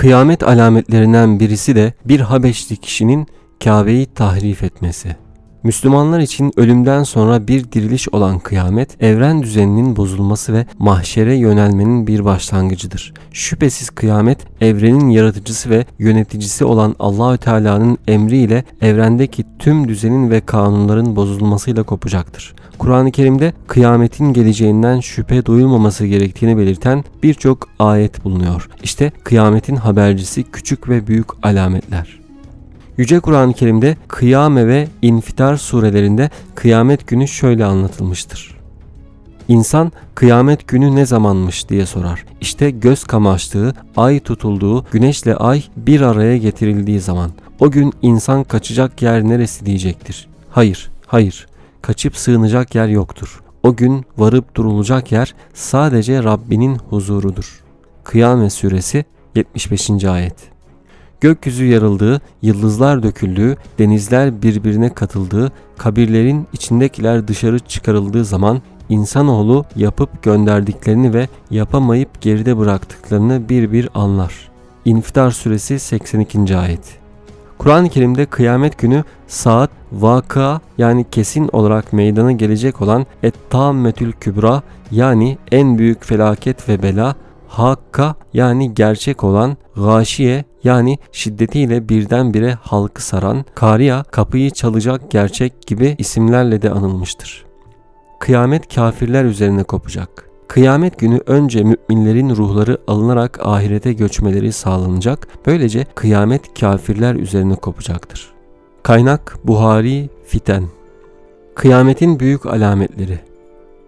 Kıyamet alametlerinden birisi de bir Habeşli kişinin Kabe'yi tahrif etmesi. Müslümanlar için ölümden sonra bir diriliş olan kıyamet, evren düzeninin bozulması ve mahşere yönelmenin bir başlangıcıdır. Şüphesiz kıyamet, evrenin yaratıcısı ve yöneticisi olan Allahü Teala'nın emriyle evrendeki tüm düzenin ve kanunların bozulmasıyla kopacaktır. Kur'an-ı Kerim'de kıyametin geleceğinden şüphe duyulmaması gerektiğini belirten birçok ayet bulunuyor. İşte kıyametin habercisi küçük ve büyük alametler. Yüce Kur'an-ı Kerim'de Kıyame ve İnfitar surelerinde kıyamet günü şöyle anlatılmıştır. İnsan kıyamet günü ne zamanmış diye sorar. İşte göz kamaştığı, ay tutulduğu, güneşle ay bir araya getirildiği zaman. O gün insan kaçacak yer neresi diyecektir. Hayır, hayır. Kaçıp sığınacak yer yoktur. O gün varıp durulacak yer sadece Rabbinin huzurudur. Kıyamet suresi 75. ayet. Gökyüzü yarıldığı, yıldızlar döküldüğü, denizler birbirine katıldığı, kabirlerin içindekiler dışarı çıkarıldığı zaman insanoğlu yapıp gönderdiklerini ve yapamayıp geride bıraktıklarını bir bir anlar. İnfitar suresi 82. ayet. Kur'an-ı Kerim'de kıyamet günü saat vaka yani kesin olarak meydana gelecek olan et-tammetül kübra yani en büyük felaket ve bela hakka yani gerçek olan gâşiye yani şiddetiyle birdenbire halkı saran kariya kapıyı çalacak gerçek gibi isimlerle de anılmıştır. Kıyamet kafirler üzerine kopacak. Kıyamet günü önce müminlerin ruhları alınarak ahirete göçmeleri sağlanacak. Böylece kıyamet kafirler üzerine kopacaktır. Kaynak Buhari Fiten Kıyametin büyük alametleri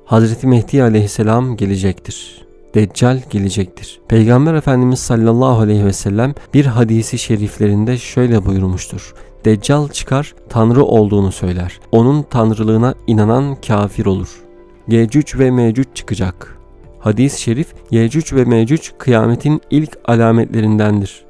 Hazreti Mehdi aleyhisselam gelecektir. Deccal gelecektir. Peygamber Efendimiz sallallahu aleyhi ve sellem bir hadisi şeriflerinde şöyle buyurmuştur. Deccal çıkar, tanrı olduğunu söyler. Onun tanrılığına inanan kafir olur. Yecüc ve Mecüc çıkacak. Hadis-i şerif Yecüc ve Mecüc kıyametin ilk alametlerindendir.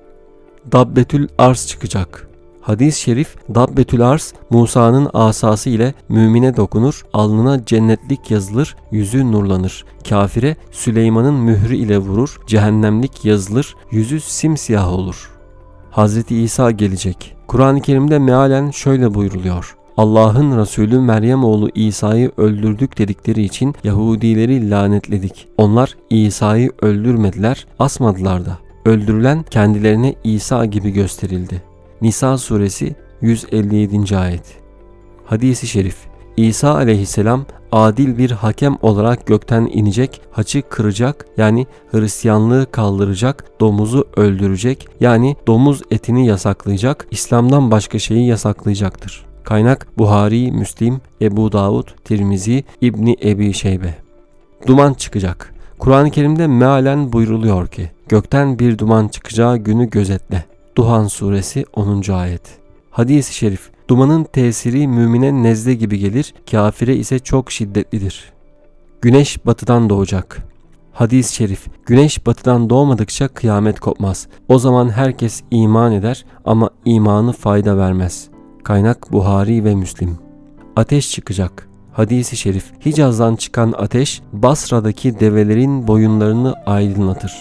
Dabbetül Ars çıkacak. Hadis-i şerif Dabbetül Ars Musa'nın asası ile mümine dokunur, alnına cennetlik yazılır, yüzü nurlanır. Kafire Süleyman'ın mührü ile vurur, cehennemlik yazılır, yüzü simsiyah olur. Hazreti İsa gelecek. Kur'an-ı Kerim'de mealen şöyle buyruluyor. Allah'ın Resulü Meryem oğlu İsa'yı öldürdük dedikleri için Yahudileri lanetledik. Onlar İsa'yı öldürmediler, asmadılar da. Öldürülen kendilerine İsa gibi gösterildi. Nisa suresi 157. ayet. Hadisi şerif İsa aleyhisselam adil bir hakem olarak gökten inecek, haçı kıracak yani Hristiyanlığı kaldıracak, domuzu öldürecek yani domuz etini yasaklayacak, İslam'dan başka şeyi yasaklayacaktır. Kaynak Buhari, Müslim, Ebu Davud, Tirmizi, İbni Ebi Şeybe. Duman çıkacak. Kur'an-ı Kerim'de mealen buyruluyor ki gökten bir duman çıkacağı günü gözetle. Duhan suresi 10. ayet. Hadis-i şerif Dumanın tesiri mümine nezle gibi gelir, kafire ise çok şiddetlidir. Güneş batıdan doğacak. Hadis-i şerif Güneş batıdan doğmadıkça kıyamet kopmaz. O zaman herkes iman eder ama imanı fayda vermez. Kaynak Buhari ve Müslim. Ateş çıkacak. Hadisi şerif Hicaz'dan çıkan ateş Basra'daki develerin boyunlarını aydınlatır.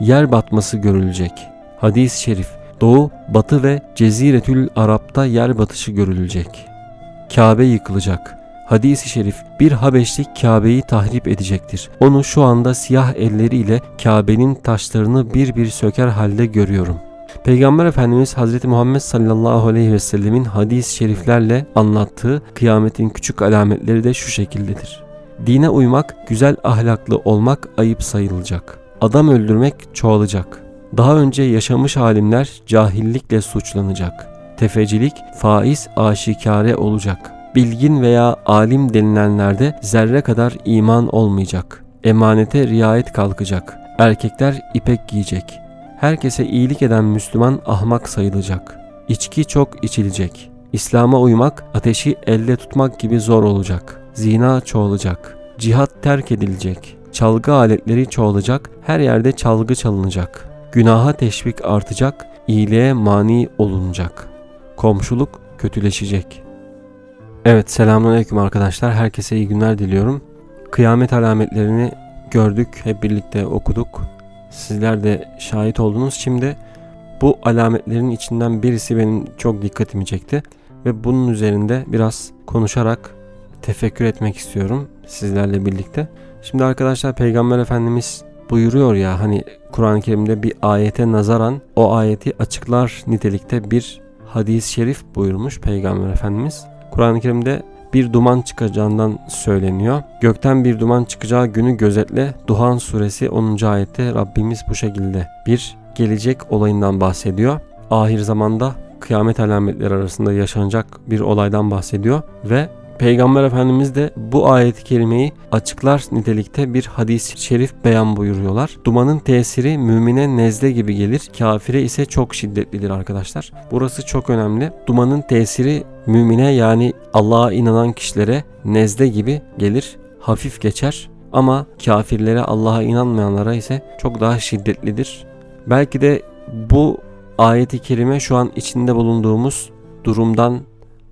Yer batması görülecek. Hadis-i şerif Doğu, Batı ve Ceziretül Arap'ta yer batışı görülecek. Kabe yıkılacak. Hadis-i şerif bir Habeşlik Kabe'yi tahrip edecektir. Onu şu anda siyah elleriyle Kabe'nin taşlarını bir bir söker halde görüyorum. Peygamber Efendimiz Hz. Muhammed sallallahu aleyhi ve sellemin hadis-i şeriflerle anlattığı kıyametin küçük alametleri de şu şekildedir. Dine uymak, güzel ahlaklı olmak ayıp sayılacak. Adam öldürmek çoğalacak. Daha önce yaşamış alimler cahillikle suçlanacak. Tefecilik, faiz aşikare olacak. Bilgin veya alim denilenlerde zerre kadar iman olmayacak. Emanete riayet kalkacak. Erkekler ipek giyecek. Herkese iyilik eden Müslüman ahmak sayılacak. İçki çok içilecek. İslam'a uymak, ateşi elde tutmak gibi zor olacak. Zina çoğalacak. Cihat terk edilecek. Çalgı aletleri çoğalacak. Her yerde çalgı çalınacak. Günaha teşvik artacak, iyiliğe mani olunacak. Komşuluk kötüleşecek. Evet selamünaleyküm arkadaşlar. Herkese iyi günler diliyorum. Kıyamet alametlerini gördük, hep birlikte okuduk. Sizler de şahit oldunuz. Şimdi bu alametlerin içinden birisi benim çok dikkatimi çekti ve bunun üzerinde biraz konuşarak tefekkür etmek istiyorum sizlerle birlikte. Şimdi arkadaşlar Peygamber Efendimiz buyuruyor ya hani Kur'an-ı Kerim'de bir ayete nazaran o ayeti açıklar nitelikte bir hadis-i şerif buyurmuş Peygamber Efendimiz. Kur'an-ı Kerim'de bir duman çıkacağından söyleniyor. Gökten bir duman çıkacağı günü gözetle. Duhan suresi 10. ayette Rabbimiz bu şekilde bir gelecek olayından bahsediyor. Ahir zamanda kıyamet alametleri arasında yaşanacak bir olaydan bahsediyor ve Peygamber Efendimiz de bu ayet-i kerimeyi açıklar nitelikte bir hadis-i şerif beyan buyuruyorlar. Dumanın tesiri mümine nezle gibi gelir, kafire ise çok şiddetlidir arkadaşlar. Burası çok önemli. Dumanın tesiri mümine yani Allah'a inanan kişilere nezle gibi gelir, hafif geçer ama kafirlere Allah'a inanmayanlara ise çok daha şiddetlidir. Belki de bu ayet-i kerime şu an içinde bulunduğumuz durumdan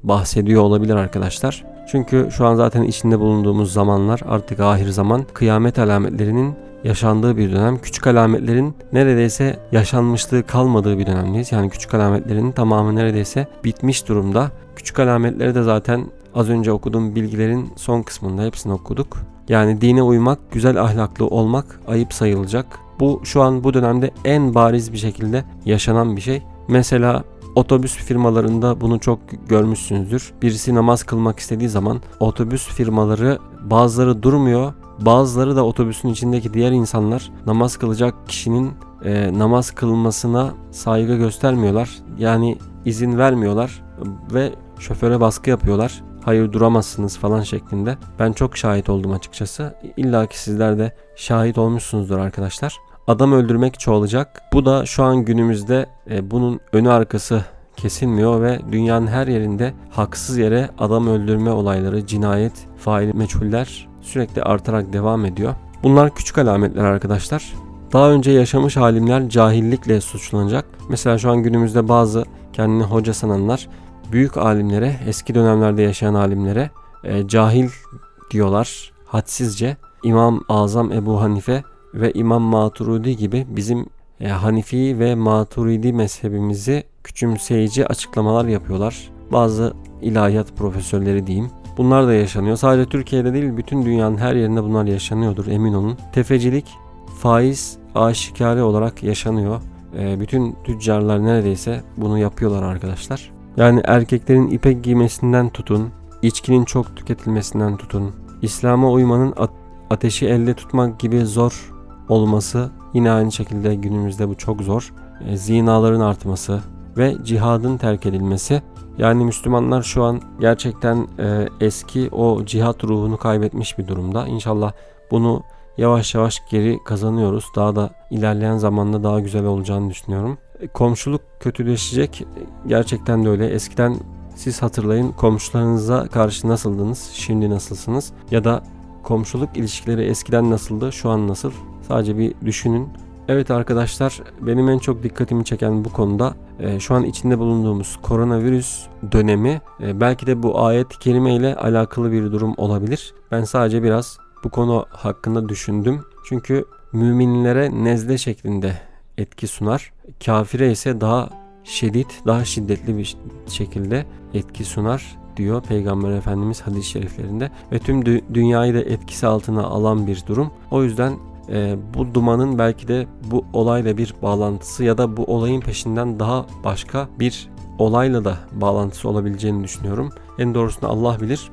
bahsediyor olabilir arkadaşlar. Çünkü şu an zaten içinde bulunduğumuz zamanlar artık ahir zaman kıyamet alametlerinin yaşandığı bir dönem. Küçük alametlerin neredeyse yaşanmışlığı kalmadığı bir dönemdeyiz. Yani küçük alametlerin tamamı neredeyse bitmiş durumda. Küçük alametleri de zaten az önce okuduğum bilgilerin son kısmında hepsini okuduk. Yani dine uymak, güzel ahlaklı olmak ayıp sayılacak. Bu şu an bu dönemde en bariz bir şekilde yaşanan bir şey. Mesela Otobüs firmalarında bunu çok görmüşsünüzdür. Birisi namaz kılmak istediği zaman otobüs firmaları bazıları durmuyor. Bazıları da otobüsün içindeki diğer insanlar namaz kılacak kişinin e, namaz kılmasına saygı göstermiyorlar. Yani izin vermiyorlar ve şoföre baskı yapıyorlar. Hayır duramazsınız falan şeklinde. Ben çok şahit oldum açıkçası. İlla ki sizler de şahit olmuşsunuzdur arkadaşlar adam öldürmek çoğalacak. Bu da şu an günümüzde e, bunun önü arkası kesilmiyor ve dünyanın her yerinde haksız yere adam öldürme olayları, cinayet, faili meçhuller sürekli artarak devam ediyor. Bunlar küçük alametler arkadaşlar. Daha önce yaşamış alimler cahillikle suçlanacak. Mesela şu an günümüzde bazı kendini hoca sananlar büyük alimlere, eski dönemlerde yaşayan alimlere e, cahil diyorlar hadsizce. İmam Azam Ebu Hanife ve İmam Maturidi gibi bizim e, Hanifi ve Maturidi mezhebimizi küçümseyici açıklamalar yapıyorlar. Bazı ilahiyat profesörleri diyeyim. Bunlar da yaşanıyor. Sadece Türkiye'de değil bütün dünyanın her yerinde bunlar yaşanıyordur emin olun. Tefecilik, faiz aşikare olarak yaşanıyor. E, bütün tüccarlar neredeyse bunu yapıyorlar arkadaşlar. Yani erkeklerin ipek giymesinden tutun, içkinin çok tüketilmesinden tutun, İslam'a uymanın ateşi elde tutmak gibi zor olması yine aynı şekilde günümüzde bu çok zor. E, zinaların artması ve cihadın terk edilmesi. Yani Müslümanlar şu an gerçekten e, eski o cihat ruhunu kaybetmiş bir durumda. İnşallah bunu yavaş yavaş geri kazanıyoruz. Daha da ilerleyen zamanda daha güzel olacağını düşünüyorum. E, komşuluk kötüleşecek. Gerçekten de öyle. Eskiden siz hatırlayın komşularınıza karşı nasıldınız, şimdi nasılsınız? Ya da komşuluk ilişkileri eskiden nasıldı, şu an nasıl? Sadece bir düşünün. Evet arkadaşlar benim en çok dikkatimi çeken bu konuda e, şu an içinde bulunduğumuz koronavirüs dönemi e, belki de bu ayet kelime ile alakalı bir durum olabilir. Ben sadece biraz bu konu hakkında düşündüm. Çünkü müminlere nezle şeklinde etki sunar. Kafire ise daha şiddet, daha şiddetli bir şekilde etki sunar diyor Peygamber Efendimiz hadis-i şeriflerinde ve tüm dü- dünyayı da etkisi altına alan bir durum. O yüzden e, bu dumanın belki de bu olayla bir bağlantısı ya da bu olayın peşinden daha başka bir olayla da bağlantısı olabileceğini düşünüyorum. En doğrusunu Allah bilir.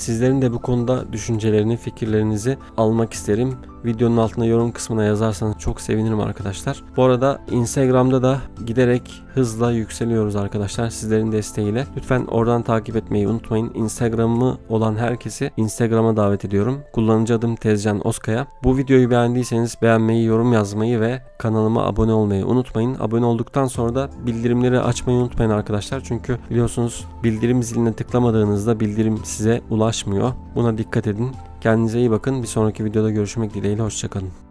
Sizlerin de bu konuda düşüncelerini, fikirlerinizi almak isterim. Videonun altına yorum kısmına yazarsanız çok sevinirim arkadaşlar. Bu arada Instagram'da da giderek hızla yükseliyoruz arkadaşlar sizlerin desteğiyle. Lütfen oradan takip etmeyi unutmayın. Instagram'ı olan herkesi Instagram'a davet ediyorum. Kullanıcı adım Tezcan Oskaya. Bu videoyu beğendiyseniz beğenmeyi, yorum yazmayı ve kanalıma abone olmayı unutmayın. Abone olduktan sonra da bildirimleri açmayı unutmayın arkadaşlar. Çünkü biliyorsunuz bildirim ziline tıklamadığınızda bildirim size ulaşmıyor. Buna dikkat edin. Kendinize iyi bakın. Bir sonraki videoda görüşmek dileğiyle. Hoşçakalın.